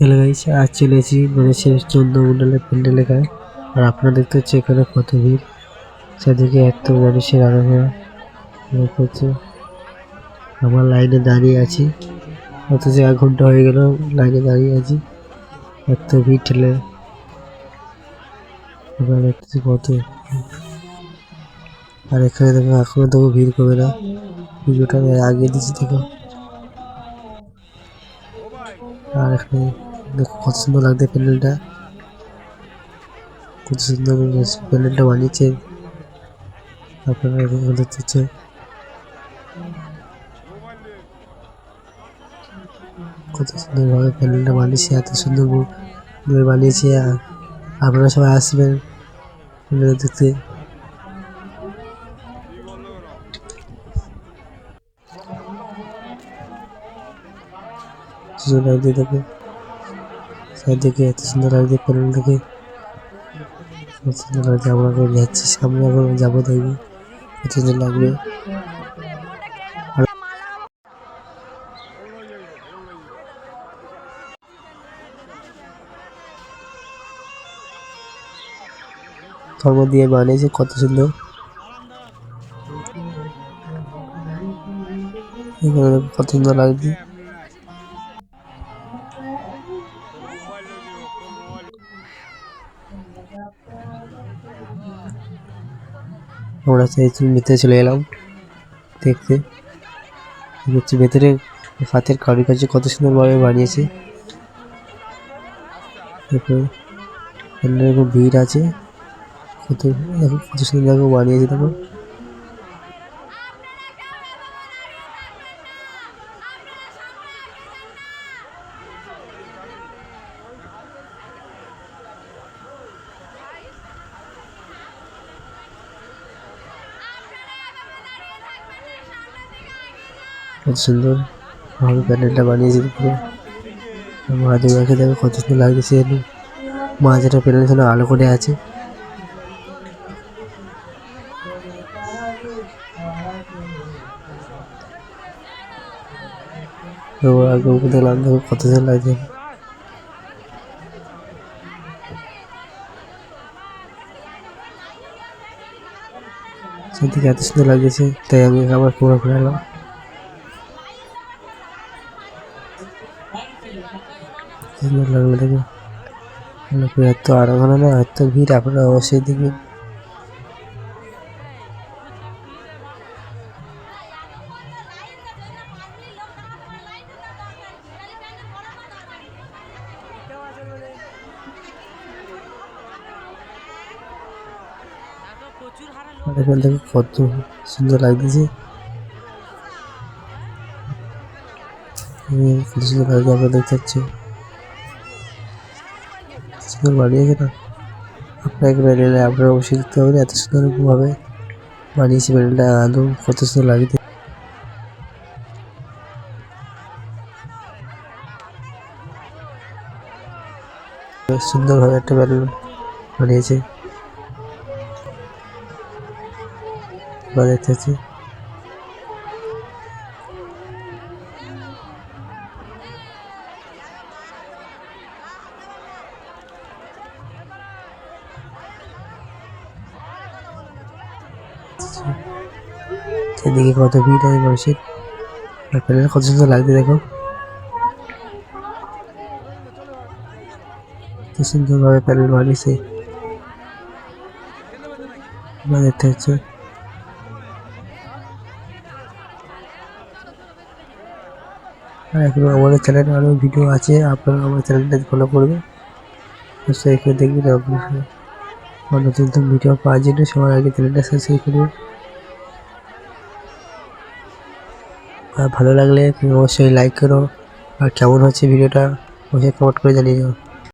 Hello guys, আজ চলে এসেছি গণেশের চন্দ্রমন্ডলের প্যান্ডেল এলাকায় আর আপনারা দেখতে হচ্ছে এখানে কত ভিড়। সেদিকে এত মানুষের আনাগোনা দেখতে হচ্ছে। আমার লাইনে দাঁড়িয়ে আছি। অথচ এক ঘণ্টা হয়ে গেল লাইনে দাঁড়িয়ে আছি। এত ভিড় ঠেলে। আপনারা দেখতেছি কত। আর এখানে দেখো, এখনও দেখো ভিড় কমে না। আমি আগে দিচ্ছি দেখো। আর এখানে দেখো কত সুন্দর লাগছে প্যান্ডেলটা। কত সুন্দর প্যান্ডেলটা বানিয়েছে। আপনারা দেখতে কত সুন্দরভাবে প্যান্ডেলটা বানিয়েছে, এত সুন্দর বানিয়েছে। আপনারা সবাই আসবেন দেখতে। সুন্দর দেখো। চারদিকে এত সুন্দর লাগছে প্যান্ডেল দেখে কত সুন্দর লাগছে আমরা যাচ্ছি, সামনে এখন যাব দেখব কত সুন্দর লাগবে। ধর্ম দিয়ে বানিয়েছে, কত সুন্দর। কত সুন্দর লাগছে। আমরা সেই ভিতরে চলে এলাম, দেখতে। হচ্ছে ভেতরে হাতের কারুকার্য, কত সুন্দরভাবে বানিয়েছে। ভিড় আছে, কত কত সুন্দরভাবে বানিয়েছে দেখো কত সুন্দর। ভাবে প্যান্ডেলটা বানিয়েছে দেখো মহাদেবাকে দেখো কত সুন্দর লাগছে এখানে মাঝেটা প্যান্ডেল যেন আলো করে আছে। আগে দেখলাম, দেখো কত সুন্দর লাগছে। এত সুন্দর লাগছে, তাই আমি আবার পুরো ঘুরে এলাম এত আরাধনা না এত ভিড় আপনারা অবশ্যই দেখবেন আর এখানে দেখো কত সুন্দর লাগতেছে। সুন্দর লাগছে আপনারা দেখতে পাচ্ছেন সুন্দর বানিয়েছে না? আপনার একবার এলে আপনারা অবশ্যই দেখতে পাবেন এত সুন্দরভাবে বানিয়েছে প্যান্ডেলটা আদৌ কত সুন্দর বেশ সুন্দরভাবে একটা প্যান্ডেল বানিয়েছে। দেখতে পাচ্ছি সেদিকে কত ভিড় আছে মানুষের। আর কত সুন্দর লাগছে, দেখো। কি সুন্দরভাবে প্যান্ডেল বানিয়েছে। দেখতে হচ্ছে আর এখনও আমাদের চ্যানেলে আরও ভিডিও আছে, আপনারা আমার চ্যানেলটা ফলো করবেন। দেখবেন আমার নতুন নতুন ভিডিও পাওয়ার জন্য সবার আগে চ্যানেলটা সাবস্ক্রাইব করুন আর ভালো লাগলে তুমি অবশ্যই লাইক করো। আর কেমন হচ্ছে ভিডিওটা অবশ্যই কমেন্ট করে জানিয়ে দাও